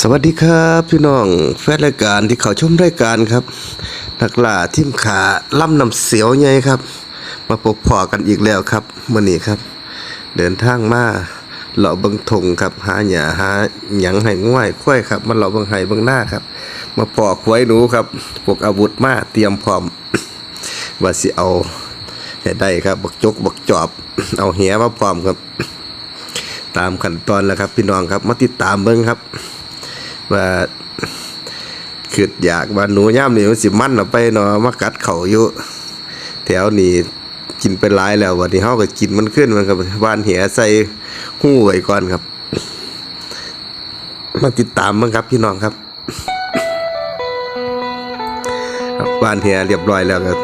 สวัสดีครับพี่น้องแฟนรายการที่เขาชมรายการครับ นักล่าทิมขาล่ำนำเสียวใหญ่ครับ มาพบพอกันอีกแล้วครับเมื่อนี้ครับ เดินทางมาเลาบิงทงครับหาหยาหาหยังให้ง่วยคุ้ยครับมาเลาบิงไห้บิงหน้าครับ มาปอกไว้หนูครับพวกอาวุธมาเตรียมพร้อมว่าสิเอาให้ได้ครับบักจกบักจอบ เอาเหียมาพร้อมครับ ตามขั้นตอนแล้วครับ พี่น้องครับมาติดตามเบิ้งครับ ว่าคืออยากว่าหนูย่ามนี่มันสิมันเอาไปเนาะมากัดเขาอยู่ แถวนี้กินไปหลายแล้ววันนี้เฮาก็กินมันขึ้นมันกับบ้านเหียใส่หู้ไว้ก่อนครับ มาติดตามมั้งครับ พี่น้องครับบ้านเหียเรียบร้อยแล้วครับ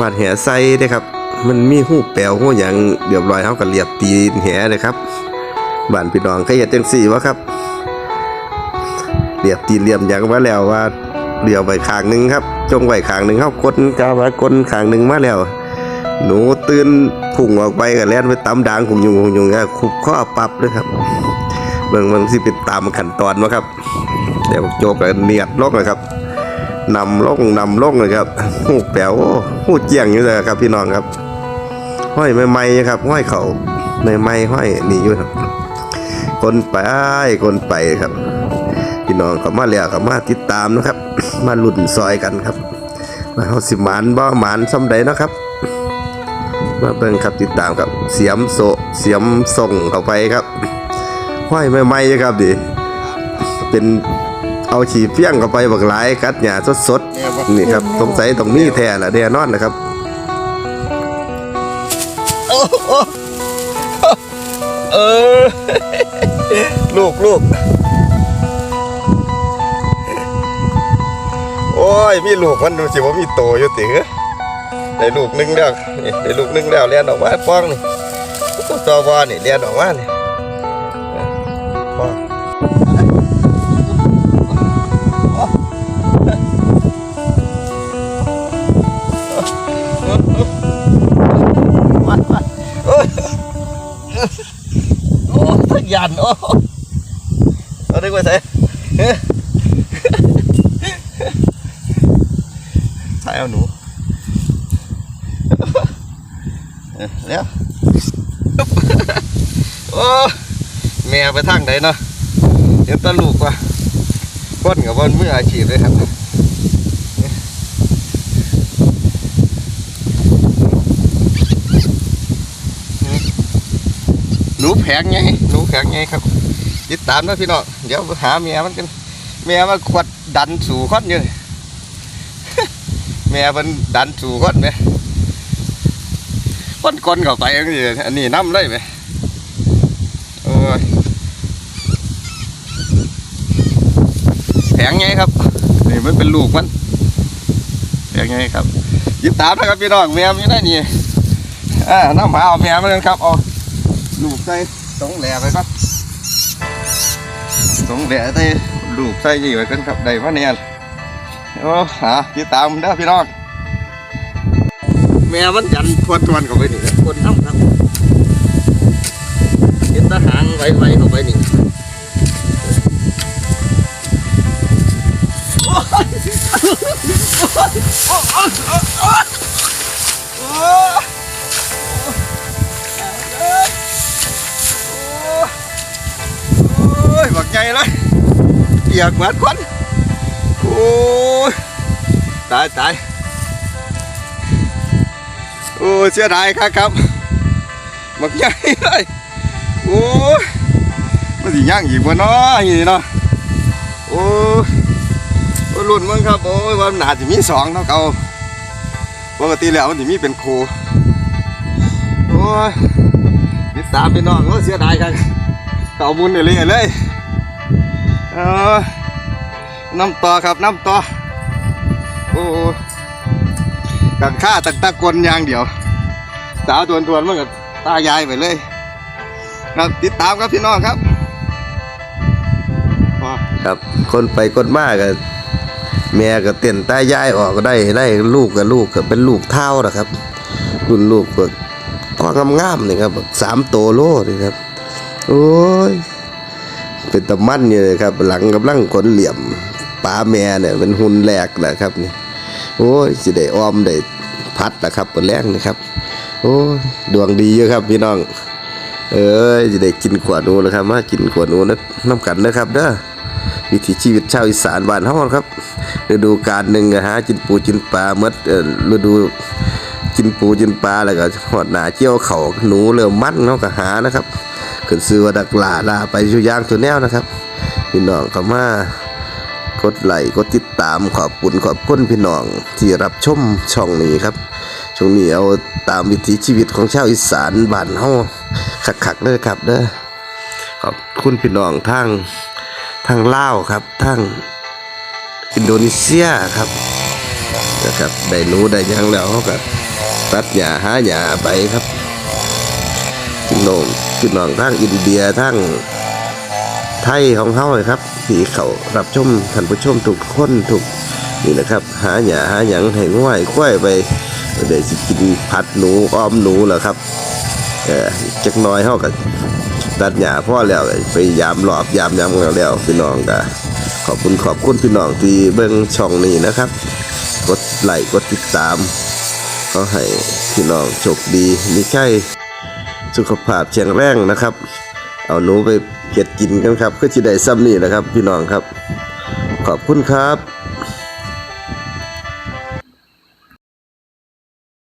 บ้านเหียใส่เด้ครับ มันมีหูแปลวหู้หยังเรียบร้อยเฮาก็เรียบตีนเหียเลยครับบ้านพี่น้องเคยเฮ็ดจังซี่วะครับเรียบตีนเรียบหยังมาแล้วว่าเรียวไว้ข้างหนึงครับ จงไว้ข้างหนึงเฮากดกาวากดข้างหนึงมาแล้วหนูตื่นพุ่งออกไปก็แล่นไปตำดางคุมยุงคุมยุงก็คุบข้อปรับเลยครับเบิ่งมันสิเป็นตามขั้นตอนวะครับเดี๋ยวโจกก็เนียดลงเลยครับนำลงนำลงเลยครับหูแป๋วหูเจียงอยู่เลยครับพี่น้องครับ ห้อยใหม่ๆครับห้อยเขาใหม่ๆห้อยนี่อยู่ครับคนไปคนไปครับ พี่น้องเขามาแล้วเขามาติดตามนะครับ มาลุ่นซอยกันครับมาเฮาสิหมานบ่หมานซำใดนะครับ มาเบิ่งครับติดตามครับ เสียมโซเสียมส่งเข้าไปครับห้อยใหม่ๆครับดิเป็นเอาฉีเฟี้ยงเข้าไปบักหลายกัดหญ้าสดๆนี่ครับสงสัยตรงนี้แท้ละแน่นอนนะครับ เออ ลูกลูกโอ้ย มีลูกมันดูสิว่ามีโตอยู่ติ๋ได้ลูกหนึงแล้วนี่ได้ลูกหนึงแล้วเลี้ยนออกมาฟ้องนี่ตัววอนี่เลี้ยนออกมานี่ันโอ้เอาดึกไปใส่เฮ้ยถ่ายเอาหนูเออแล้วโอ้แม่ไปทางไหนเนาะเดี๋ยวตะลูกว่ะก้นกับวันมืออาชีพเลยครับ แผงไงหนูแผงไงครับติดตามนะพี่น้องเดี๋ยวหาเมียมันกันเมียมันขวดดันสู่คนอยู่นี่เมียมันดันสู่คนไหมคนคนเข้าไปอันนี้อันนี้น้ำเลยไหมโอ้ยแผงไงครับนี่มันเป็นลูกมันแผงไงครับติดตามนะครับพี่น้องเมียมันอยู่ได้นี่อ่าน้ำหาเอาเมียมันกันครับเอา ลูกใส่ตรงแหลไปครับสงแดดได้ลูกใส่ยี่ไว้กันครับได้มาเนี่ยโอ้หาติดตามเด้อพี่น้องแม่มันยันทวนทวนๆเข้าไปนี่ครับคนน้ำครับเห็นทหางไวๆเข้าไปนี่โอ้ยโอ้ยโอ้ยโอ้ย เลยเปียกเหมือนควันโอ้ยตายตายโอ้ยเสียดายครับครับบักใหญ่เลยโอ้ยมันสิย่างอีกบ่เนาะอย่างนี่เนาะโอ้ยโอ้รุ่นมึงครับโอ้ยวันหนาจะมีสองเท่าเก่าปกติแล้วมันจะมีเป็นโคโอ้ยติดตามพี่น้องโอ้ยเสียดายครับเต่าบุญเลยเลย เออน้ำต่อครับน้ำต่อโอ้กังค่าตักตะกลอย่างเดียว สาวทวนทวนมันกับตายายไปเลยครับติดตามครับพี่น้องครับครับ คนไปคนมาก็แม่ก็เต้นตายายออกก็ได้ได้ลูกกับลูกก็เป็นลูกเท่านะครับรุ่นลูกก็ก็งามๆนี่ครับสามโตโลนี่ครับ โอ้ย เป็นตะมันอยู่เลยครับ หลังกำลังขนเหลี่ยมปลาแม่เนี่ยเป็นหุ่นแรกแหละครับนี่โอ้ยสิได้ออมได้พัดละครับบนแรกนี่ครับ โอ้ดวงดีเยอะครับพี่น้อง เอ้ยจะได้กินขวดหนูนะครับ มากินขวดหนูนะน้ำกันนะครับเด้อวิถีชีวิตชาวอีสานบ้านเฮาครับฤดูกาลหนึ่งอะหากินปูกินปลาเมื่อฤดูกินปูกินปลาแล้วก็หอดหนาเจียวเขาหนูเริ่มมันเนาะก็หานะครับ ขึ้นซื้อว่าดักลาลาไปชูย่างตัวแนวนะครับ พี่น้องก็มากดไลค์กดติดตามขอบคุณขอบคุณพี่น้องที่รับชมช่องนี้ครับช่วงนี้เอาตามวิถีชีวิตของชาวอีสานบ้านเฮาคักๆเลยครับเด้อขอบคุณพี่น้องทางทางลาวครับทางอินโดนีเซียครับนะครับได้หนูได้ยังแล้วเขาก็ตัดหญ้าหาหญ้าไปครับ น้องพี่น้องทางอินเดียทางไทยของเฮาครับที่เขารับชมท่านผู้ชมทุกคนทุกนี่นะครับ หาหญ้าหาหยังให้ง่วยควายไปเดี๋ยวสิกินผัดหนูอ้อมหนูแหละครับเออจักน้อยเฮาก็ตัดหญ้าพ่อแล้วไปยามรอบยามยามกันแล้วพี่น้องก็ขอบคุณขอบคุณพี่น้องที่เบิ่งช่องนี้นะครับ กดไลค์กดติดตามก็ให้พี่น้องโชคดีมีใช่ สุขภาพแข็งแรงนะครับ เอาหนูไปเก็ดกินกันครับเพื่อที่ได้ซ้ำนี่นะครับ พี่น้องครับ ขอบคุณครับ